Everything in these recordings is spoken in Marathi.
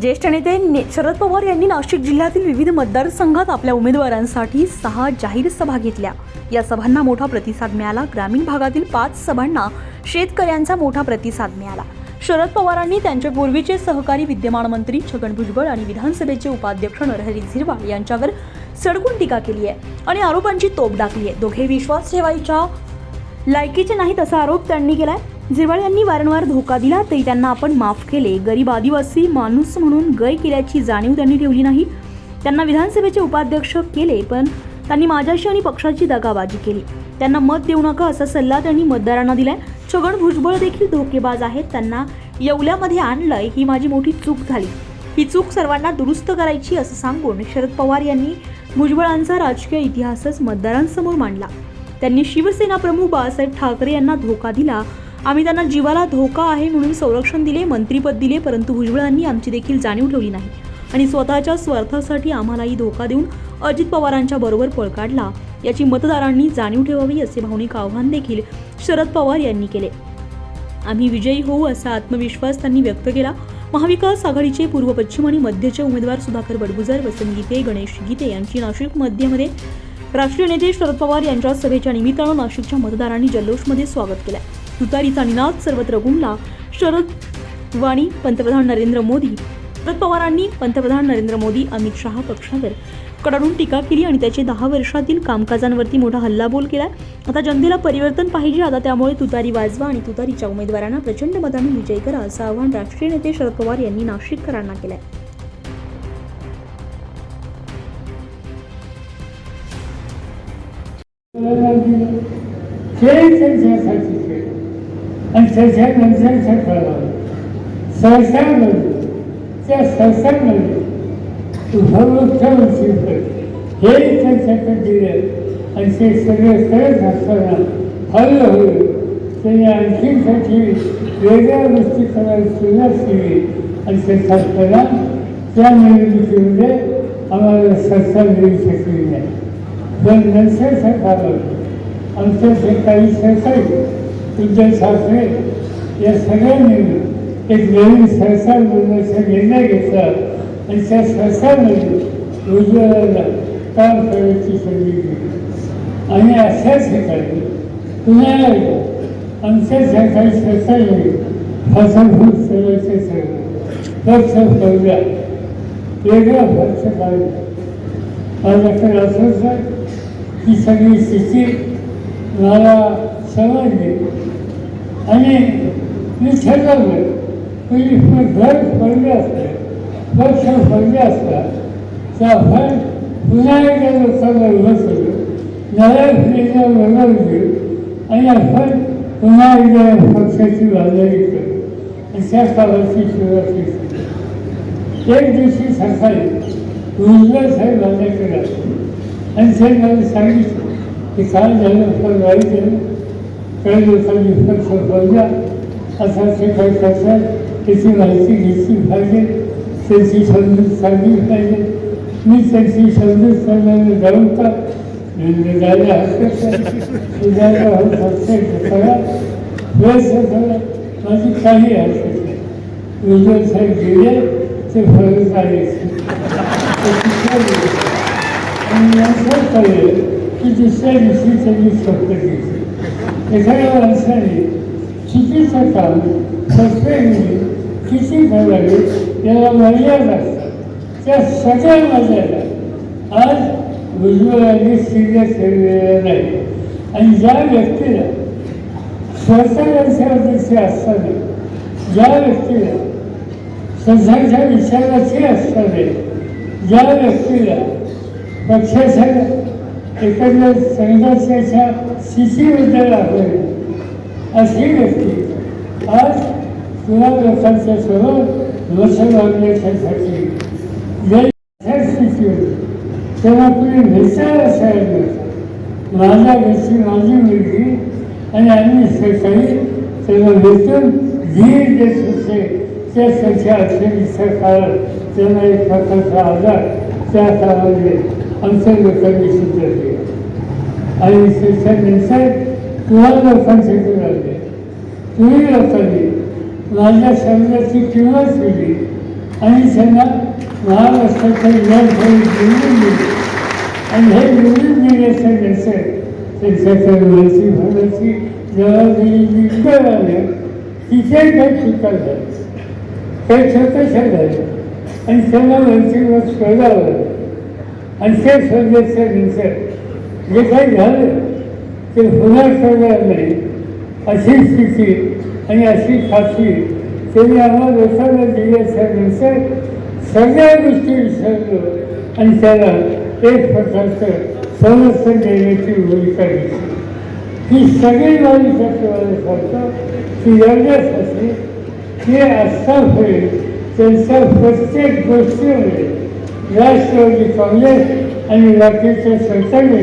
ज्येष्ठ नेते ने- शरद पवार यांनी नाशिक जिल्ह्यातील विविध मतदारसंघात आपल्या उमेदवारांसाठी सहा जाहीर सभा घेतल्या. या सभांना मोठा प्रतिसाद मिळाला. ग्रामीण भागातील पाच सभांना शेतकऱ्यांचा मोठा प्रतिसाद मिळाला. शरद पवारांनी त्यांचे पूर्वीचे सहकारी विद्यमान मंत्री छगन भुजबळ आणि विधानसभेचे उपाध्यक्ष नरहरी झिरवाळ यांच्यावर सडकून टीका केली आहे आणि आरोपांची तोप टाकली आहे. दोघे विश्वास ठेवायच्या लायकीचे नाहीत असा आरोप त्यांनी केलाय. झिरवाळ यांनी वारंवार धोका दिला तरी त्यांना आपण माफ केले. गरीब आदिवासी माणूस म्हणून गय केल्याची जाणीव त्यांनी ठेवली नाही. त्यांना विधानसभेचे उपाध्यक्ष केले पण त्यांनी माझ्याशी आणि पक्षाची दगाबाजी केली. त्यांना मत देऊ नका असा सल्ला त्यांनी मतदारांना दिलाय. छगन भुजबळ देखील धोकेबाज आहेत. त्यांना येवल्यामध्ये आणलंय ही माझी मोठी चूक झाली. ही चूक सर्वांना दुरुस्त करायची असं सांगून शरद पवार यांनी भुजबळांचा राजकीय इतिहासच मतदारांसमोर मांडला. त्यांनी शिवसेना प्रमुख बाळासाहेब ठाकरे यांना धोका दिला. आम्ही त्यांना जीवाला धोका आहे म्हणून संरक्षण दिले मंत्रीपद दिले परंतु भुजबळांनी आमची देखील जाणीव ठेवली नाही. आणि स्वतःच्या स्वार्थासाठी आम्हालाही धोका देऊन अजित पवारांच्या बरोबर पळ काढला. याची मतदारांनी जाणीव ठेवावी असे भावनिक आव्हान देखील शरद पवार यांनी केले. आम्ही विजयी होऊ असा आत्मविश्वास त्यांनी व्यक्त केला. महाविकास आघाडीचे पूर्व पश्चिम आणि मध्यचे उमेदवार सुधाकर बडगुजर वसंत गीते गणेश गीते यांची नाशिक मध्यमध्ये राष्ट्रीय नेते शरद पवार यांच्या सभेच्या निमित्तानं नाशिकच्या मतदारांनी जल्लोषमध्ये स्वागत केलं तुतारीचा निनाद सर्वत्र घुमला शरद वाणी पंतप्रधान नरेंद्र मोदी. शरद पवारांनी पंतप्रधान नरेंद्र मोदी अमित शहा पक्षावर कडाडून टीका केली आणि त्याचे दहा वर्षातील कामकाजांवरती मोठा हल्लाबोल केला आता जनतेला परिवर्तन पाहिजे आता त्यामुळे तुतारी वाजवा आणि तुतारीच्या उमेदवारांना प्रचंड मताने विजय करा असं आवाहन राष्ट्रीय नेते शरद पवार यांनी नाशिककरांना केलंय. खेळ त्यांच्यासाठी खेळ आणि त्याच्यानंतर ठरवलं म्हणजे त्या संस्थांमध्ये उपमुख्यमंत्री हे त्यांच्याकडे दिलं आणि ते सगळे सरस असताना हळूहळू त्यांनी आणखीसाठी वेगळ्या गोष्टी करायला सुरुवात केली. आणि ते सरकारला त्या निवडणुकीमध्ये आम्हाला संस्था मिळू शकली नाही पण नंतर सरकार आमच्या जे काही सरकार उद्योगशास्त्रे या सगळ्यांनी एक नवीन संस्था बनवण्याचा निर्णय घेतला आणि त्या संस्थांमध्ये उज्ज्वलाला काम करण्याची संधी दिली. आणि अशाच ठिकाणी पुन्हा एकदा आमच्या सरकारी संस्थांनी फसवणूक करायचे सगळं पक्ष ठेवल्या वेगळा पक्ष काढला. माझ्याकडे असंच आहे सगळी स्थिती मला समजली. आणि मी ठरवलं की घर पडले असते पक्ष पडले असता त्या आपण पुन्हा एकदा लोकांना उभं करू नव्या पिढीला वगळू आणि आपण पुन्हा एकदा पक्षाची बाजारी करू. आणि त्या काळाची सुरुवात केली. एक दिवशी सकाळी उजव्या साहेब आल्याकडे आणि ते मला सांगितलं की काय झालं फार वाईट झालं. काही लोकांनी पक्ष बोलला असा ते काही कसं त्याची माहिती घेतली पाहिजे त्यांची समजूत सांगली पाहिजे मी त्यांची समजूत सांगायला जाऊन का जायला हरकत जायला हरकत करा व्यवस्था करा माझी काही हरकत नाही उजवळ साहेब गेले ते फरक आले आणि नंतर कळलं की दुसऱ्या दिवशी त्यांनी शब्द घेतली एखाद्या माणसाने चुकीचं काम सस्पेंडली किती करावे याला मर्यादा असतात. त्या सगळ्या मर्यादा आज उज्ज्वलाने सिरियस ठेवलेल्या नाही आणि ज्या व्यक्तीला स्वतःबद्दलचे असताना ज्या व्यक्तीला स्वतःच्या विचाराचे असताना ज्या व्यक्तीला पक्षाच्या एकंदर संघर्षाच्या स्थितीबद्दल आढळली अशी व्यक्ती आज तुला लोकांच्या समोर लक्ष लागण्यासाठी जर स्थिती होती तेव्हा कुणी विचार असायला नव्हता माझ्या घरची माझी मुलगी आणि आम्ही सकाळी त्याला भेटून धीर देत होते त्या त्याच्या अखेरीच्या काळात त्यांना एक प्रकारचा आजार त्या काळामध्ये आमच्या लोकांनी सुद्धा केला आणि त्याच्यानंतर तुम्हाला लोकांसाठी लागले तुम्ही लोकांनी माझ्या शब्दाची किंमत केली आणि त्यांना महाराष्ट्राच्या विधानसभेत निवडून दिले आणि हे निवडून दिल्याच्या नंतर त्यांच्या कर्माची फळाची जबाबदारी निघून आल्या तिथे काही चुका झाल्या काही छोट्याशा झाल्या आणि त्यांना मंत्रिपद शोधावं आणि ते शोधल्याच्यानंतर जे काही झालं? ते होणार करणार नाही. अशी स्थिती आणि अशी खात्री त्यांनी आम्हाला लोकांना दिल्याच्यानंतर सगळ्या गोष्टी विसरलो आणि त्याला एक प्रकारचं संरक्षण देण्याची भूमिका घेतली. ही सगळी बाजूच्या तुम्हाला सांगतो की एवढ्यासाठी हे होईल त्यांच्या प्रत्येक गोष्टीमध्ये राष्ट्रवादी काँग्रेस आणि बाकीच्या सरकारने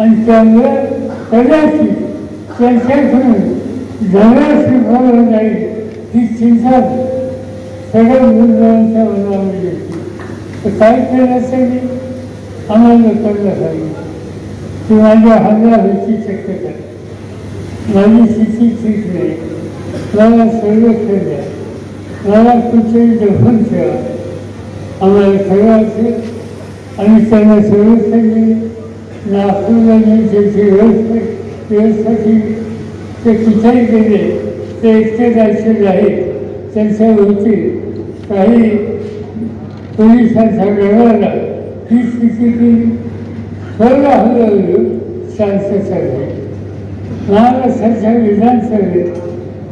आणि त्यामुळे कदाचित त्यांच्याकडून धनाशी स्वीकारलं नाही ही चिंता सगळ्या मुलांच्या मनामध्ये होती तर काय करण्यासाठी आम्हाला कळलं पाहिजे. की माझ्या हल्ला होती शक्यता माझी स्थिती ठीक नाही. मला संरक्षण द्या मला कुठेही दफन ठेवा. आम्हाला खरं असेल आणि त्यांना संरक्षण दिले नागपूरला मी त्याची व्यवस्थित ते कुठेही केले ते एकटे जायचे आहेत त्यांच्या होती काही पोलिसांच्या व्यवहाराला ही स्थिती केली सर्व हळूहळू शांतता झाली महाराष्ट्राच्या विधानसभेत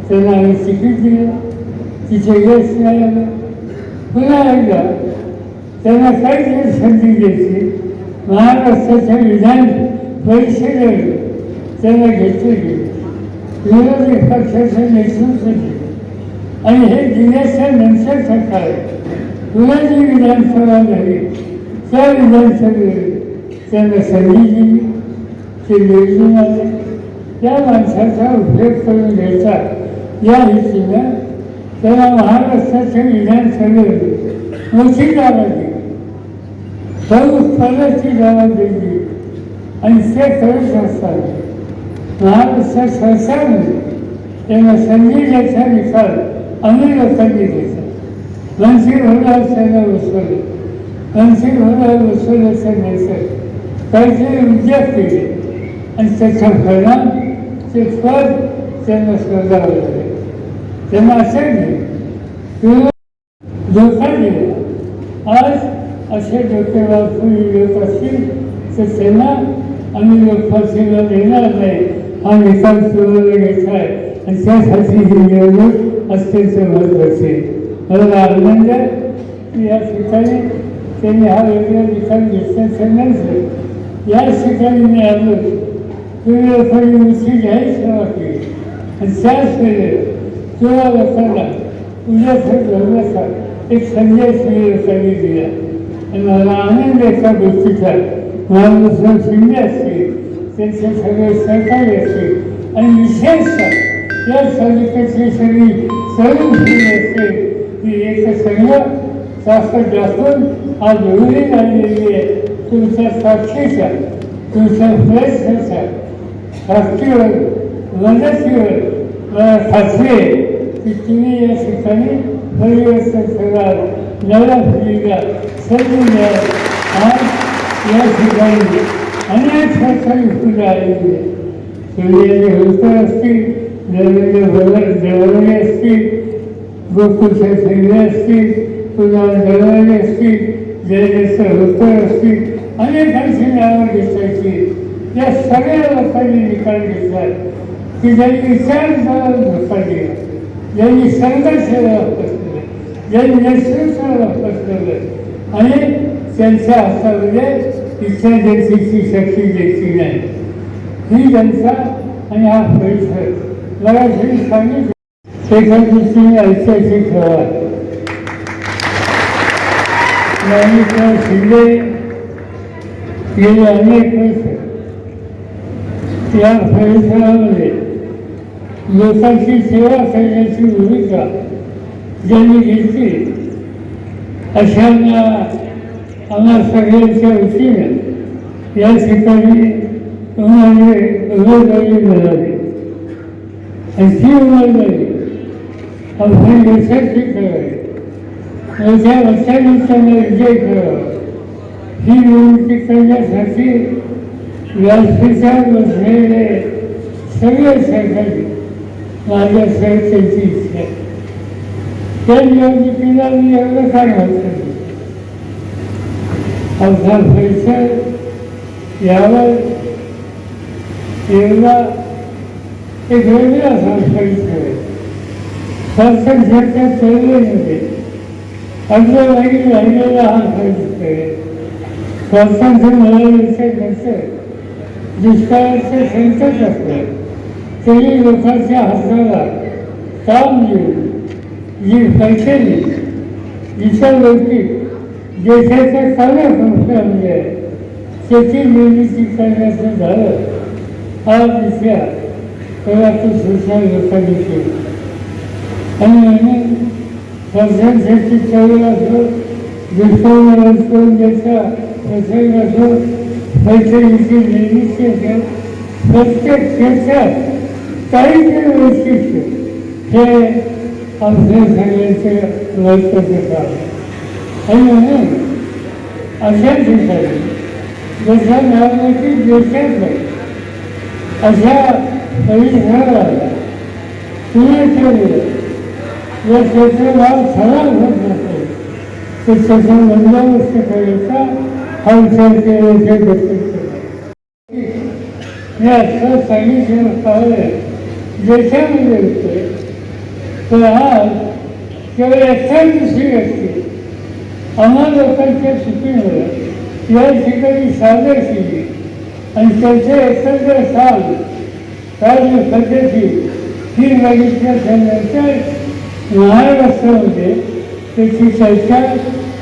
त्यांना आम्ही तिकीट दिलं तिचे यश मिळालं पुन्हा एकदा त्यांना काही दिवस संधी द्यायची महाराष्ट्राच्या विधान परिषदेवर त्यांना घेतले. गेले विरोधी पक्षाचं नेतृत्व दिलं आणि हे जिल्ह्याच्या नंतर सरकार पुन्हा जी विधानसभा झाली त्या विधानसभेवर त्यांना संधी दिली ते निवडून आले त्या माणसाचा उपयोग करून घ्यायचा. या हेतूनं त्याला महाराष्ट्राच्या विधानसभेवर मोठी जागा दिली प्रमुख पदाची जागा दिली आणि ते करत असताना महाराष्ट्र सरकारने त्यांना संधी द्यायचा निकाल आम्ही लोकांनी द्यायचा मंत्री होणार त्यांना बसवलं मंत्री होणार बसवल्याच्या नंतर काहीतरी उद्योग केले आणि त्याचा परिणाम ते पद त्यांना शोधावं लागले त्यांना असं नाही किंवा आज असे डोकेबाजू लोक असतील तर त्यांना आम्ही लोकपालसेवा देणार नाही. हा निकाल सोडवला घ्यायचा आहे. आणि त्यासाठी ही निवडणूक अत्यंत महत्वाची आहे. मला आनंद आहे म्हणजे की या ठिकाणी त्यांनी हा वेगळा निकाल घेतल्याच्या नंतर या ठिकाणी मी आलो. तुम्ही लोकांनी उची जाहीर सेवा केली आणि त्याच वेळेला तेव्हा लोकांना तुझ्यासाठी धर्माचा एक संदेश मी लोकांनी दिला. मला आनंद एका गोष्टीचा महाराष्ट्र शिंदे असतील त्यांचे सगळे सहकारी असतील आणि विशेषतः या तालुक्याची शरीर तरुण पिढी असते ती एक संघ ताकद जास्त आज जरुरी झालेली आहे तुमच्या साक्षीच्या तुमच्या प्रयत्नाच्या साक्षीवर मदतीवर मला आहे की तुम्ही या ठिकाणी परिवर्तन कराल नव्या पिढीला संधी द्याल आज या ठिकाणी अनेक सरकारी फुलं आलेली आहेत. सूर्याचे होलकर असतील देवेंद्र भगत देवळे असतील गोकुळच्या सैन्य असतील पुन्हा दरवाजे असतील जयदेश होतं असतील अनेकांची नावं घेतल्याची या सगळ्या लोकांनी निकाल घेतला की ज्यांनी विचारधारा धोका दिला ज्यांनी संघर्ष वापस केलं ज्यांनी नेतृत्वाला वापस केलं आणि त्यांच्या हातामध्ये इच्छा जनतेची शक्ती द्यायची नाही. ही जनता आणि हा परिसर मला श्री सांगितलं एका दृष्टीने ऐतिहासिक ठेवा. ज्ञानेश्वर शिंदे गेले अनेक वर्ष. या परिसरामध्ये लोकांची सेवा करण्याची भूमिका ज्यांनी घेतली अशांना आम्हा सगळ्यांच्या वतीने या ठिकाणी तुम्हाला उमेदवारी मिळाली. आणि ती उमेदवारी आपण यशस्वी करावी मोठ्या वर्षानिमित्ताने विजय करावा ही निवृत्ती करण्यासाठी व्यासपीठात बसलेले सगळे सरकारी माझ्या त्यांची इच्छा आहे. त्या निवडणुकीला मी एवढं काय म्हणतो अवघा परिसर यावर एवढा एक वेगळा असा परिसर आहे स्वातंत्र्याच्या चळवळीमध्ये अर्ध वाईट राहिलेला हा परिसर आहे स्वातंत्र्य मिळाल्याच्या नंतर दुष्काळाचे संकट असतात तरी लोकांच्या हाताला काम देऊन जी पैशाने जिच्या लौकिक देशाच्या सगळ्या संस्थांमध्ये आहे त्याची निर्मिती करण्याचं झालं हा विषय कलाची संस्था लोकांनी केली आणि अनेक स्वातंत्र्याची चळवळ असो दुष्काळ असो ज्याचा प्रसंग असो पैशाची निर्मिती असेल प्रत्येक क्षेत्रात काही काही वैशिष्ट्य. हे आमच्या सगळ्यांचे महत्त्वाचे काम आहे. आणि म्हणून अशा ठिकाणी जशा नागरिकी देशात नाही अशा परिसराला पुण्याच्या वेळेस या क्षेत्राला खराब होत नसेल ते त्याचा बंदोबस्त करायचा हा विचार केल्याचे व्यक्त मी असं सांगितलं पाहिलं देशामध्ये होते. तर आज केवळ एका दिवशी असते आम्हा लोकांच्या सुखीमुळे या ठिकाणी सादर केली आणि त्यांचे एकत्र साल राज्य सध्याची तीन ही बघितल्यानंतर महाराष्ट्रामध्ये त्याची चर्चा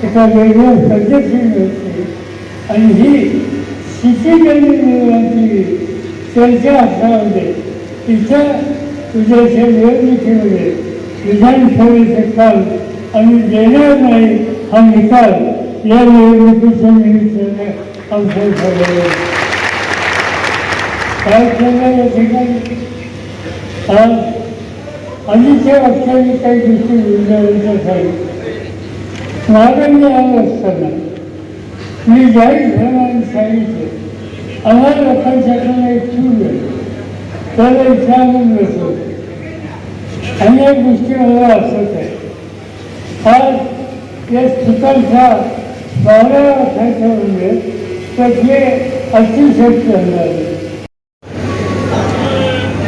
एका वेगळ्या पद्धतीने होते आणि ही शिक्षिकांनी निर्माणची चर्चा असल्यामध्ये तिच्या तुझ्याच्या निवडणुकीमध्ये विधानसभेचे काल आणि देणार नाही हा निकाल या निवडणुकीच्या निमित्ताने आमच्या झालेला आहे. या ठिकाणी आज आधीच्या वक्त्यांनी काही गोष्टी विचारायच्या सांगितलं मागणी आलं असताना मी जाहीर प्रमाणे सांगितलं. आम्हाला लोकांच्याकडून एक चूक आहे. त्याला विचारून बसलो अनेक गोष्टी मला असत आहे आज या चुकांचा बारा वर्षाच्या म्हणजे तर हे अतिशय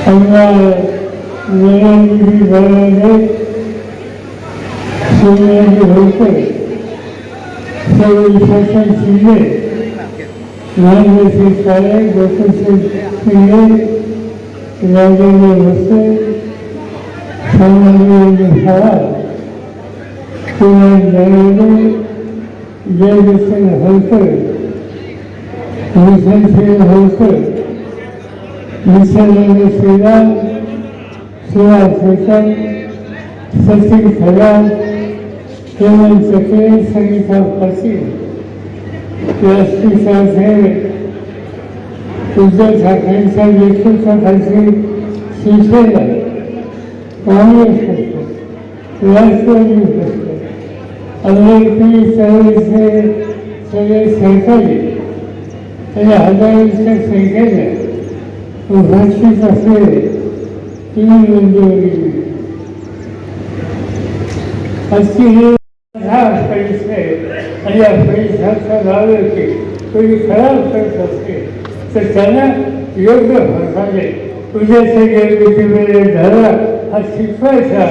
होणार निळंगी बरोबर सोन्याची होते. सर्व शासन शिंदे नागेश्वर काळे शिंदे राजेंद्र भोसले सामान्य पवार कुमार जावडे जयकिशन होलकर भूषणसिंह होलकर निसर्ग श्रीराम सुहास शेखर सचिन खराम हेमंत चक्रे संगीता पाटील राष्ट्रीय साहेब उद्धव ठाकरेंच्या नेतृत्वाखाली शिवसेना काँग्रेस पक्ष राष्ट्रवादी पक्ष अमेरिकी चळवळीचे सगळे सहकारी आणि हजारोच्या संख्येने उपस्थित असलेले तीन मंजुरी अशी ही या परिसराचा नागरिक कोणी खराब करत असेल तर त्यांना योग्य फरकाने उद्याचे गेले झाला हा शिकवायचा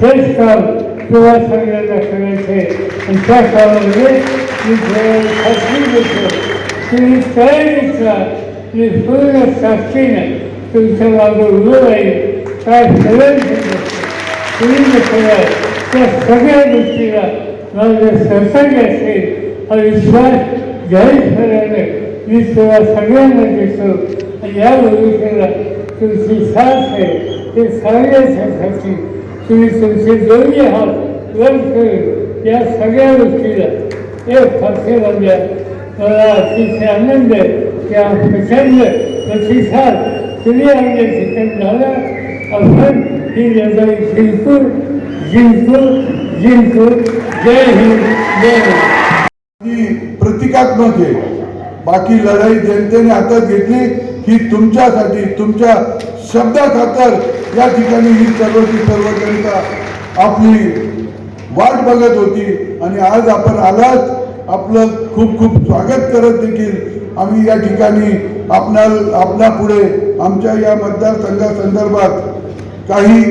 हेच काम किंवा सगळ्यांना करायचे. आणि त्या कामामध्ये मी खात्री देतो तुम्ही तयारीचा मी पूर्ण साक्षीनं तुमच्या मागे उभं राहील काय सगळं तुम्ही जे त्या सगळ्या गोष्टीला माझं सहकार्य असेल. हा विश्वास जाहीर करायला मी तुला सगळ्यांना देतो. आणि या भविष्याला तुमची साथ आहे ते सांगण्यासाठी तुम्ही तुमचे दोन्ही हात वर करून या सगळ्या गोष्टीला एक फारसेमध्ये मला अतिशय आनंद त्या प्रचंड प्रतिसाद तुम्ही आणले ठिकाण झाला आपण ही लढाई जिंकू जिंकू जिंकू जय हिंद जय हिंद. ही प्रतिकात्मक आहे. बाकी लढाई जनतेने हातात घेतली. ही तुमच्यासाठी तुमच्या शब्दाखातर या ठिकाणी ही सर्वची सर्व जनता आपली वाट बघत होती आणि आज आपण आलात. आपलं खूप खूप स्वागत करत देखील आम्ही या ठिकाणी आपणा आपल्या पुढे आमच्या या मतदारसंघासंदर्भात काही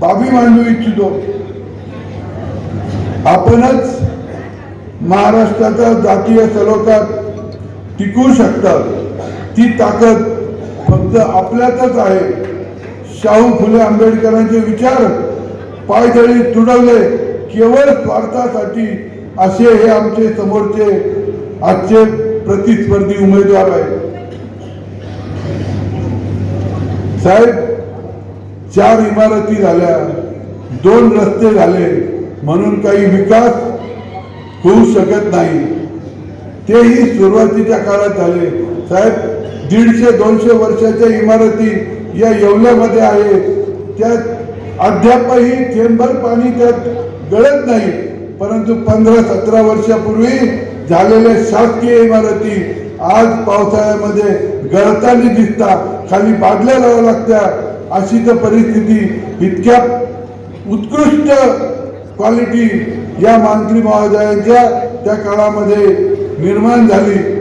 बाबी मांडू इच्छितो. आपणच महाराष्ट्राच्या जातीय सलोख्यात टिकू शकतात. ती ताकद फक्त आपल्यातच आहे. शाहू फुले आंबेडकरांचे विचार पायदळी तुडवले केवळ स्वार्थासाठी असे हे आमचे समोरचे आजचे प्रतिस्पर्धी उमेदवार आहेत. साहेब चार इमारती झाल्या दोन रस्ते झाले म्हणून काही विकास होऊ शकत नाही. तेही सुरुवातीच्या काळात झाले. साहेब दीडशे दोनशे वर्षाच्या इमारती या येवल्यामध्ये आहे. त्यात अद्यापही चेंबर पाणी त्यात गळत नाही. परंतु पंधरा सतरा वर्षापूर्वी झालेल्या शासकीय इमारती आज पावसाळ्यामध्ये गळताना दिसता. खाली बादल्या लावा लागत्या. अशी तर परिस्थिती इतक्या उत्कृष्ट क्वालिटी या मांत्री महोदयांच्या त्या काळामध्ये निर्माण झाली.